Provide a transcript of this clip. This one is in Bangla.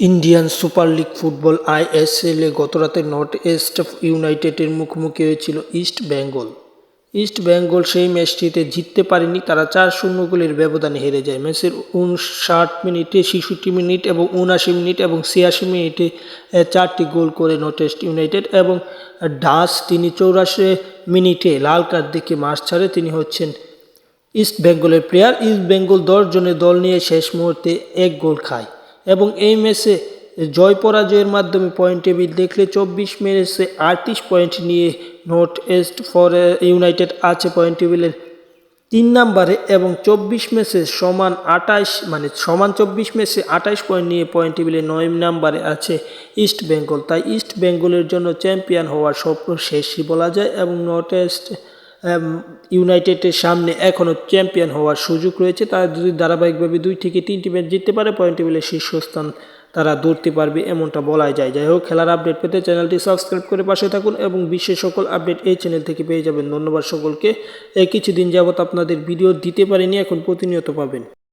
Indian super league football ISL গতরাতে নর্থ ইস্ট ইউনাইটেডের মুখোমুখি হয়েছিল ইস্ট বেঙ্গল। ইস্ট বেঙ্গল সেই ম্যাচটিতে জিততে পারেনি, তারা চার শূন্য গোলের ব্যবধানে হেরে যায়। ম্যাচের উনষাট মিনিটে, ছেষট্টি মিনিট এবং উনআশি মিনিট এবং ছিয়াশি মিনিটে চারটি গোল করে নর্থ ইস্ট ইউনাইটেড এবং ডাস তিনি চৌরাশি মিনিটে লাল কার্ড দেখে মাস ছাড়ে। তিনি হচ্ছেন ইস্ট বেঙ্গলের প্লেয়ার। ইস্ট বেঙ্গল দশ জনের দল নিয়ে শেষ মুহূর্তে এক গোল খায়। এবং এই ম্যাচে জয় পরাজয়ের মাধ্যমে পয়েন্ট টেবিল দেখলে চব্বিশ ম্যাচে আটত্রিশ পয়েন্ট নিয়ে নর্থ ইস্ট ফর ইউনাইটেড আছে পয়েন্ট টেবিলের তিন নম্বরে এবং চব্বিশ ম্যাচে সমান আঠাশ মানে সমান চব্বিশ ম্যাচে আঠাশ পয়েন্ট নিয়ে পয়েন্ট টেবিলে নয় নম্বরে আছে ইস্ট বেঙ্গল তাই ইস্ট বেঙ্গলের জন্য চ্যাম্পিয়ন হওয়ার স্বপ্ন শেষই বলা যায় এবং নর্থ ইস্ট ইউনাইটেডের সামনে এখনও চ্যাম্পিয়ন হওয়ার সুযোগ রয়েছে। তারা যদি ধারাবাহিকভাবে দুই থেকে তিনটি ম্যাচ জিততে পারে, পয়েন্ট টেবিলে শীর্ষস্থান তারা ধরতে পারবে এমনটা বলাই যায়। যাই হোক, খেলার আপডেট পেতে চ্যানেলটি সাবস্ক্রাইব করে পাশে থাকুন এবং বিশ্বের সকল আপডেট এই চ্যানেল থেকে পেয়ে যাবেন। ধন্যবাদ সকলকে। কিছুদিন যাবৎ আপনাদের ভিডিও দিতে পারেনি, এখন প্রতিনিয়ত পাবেন।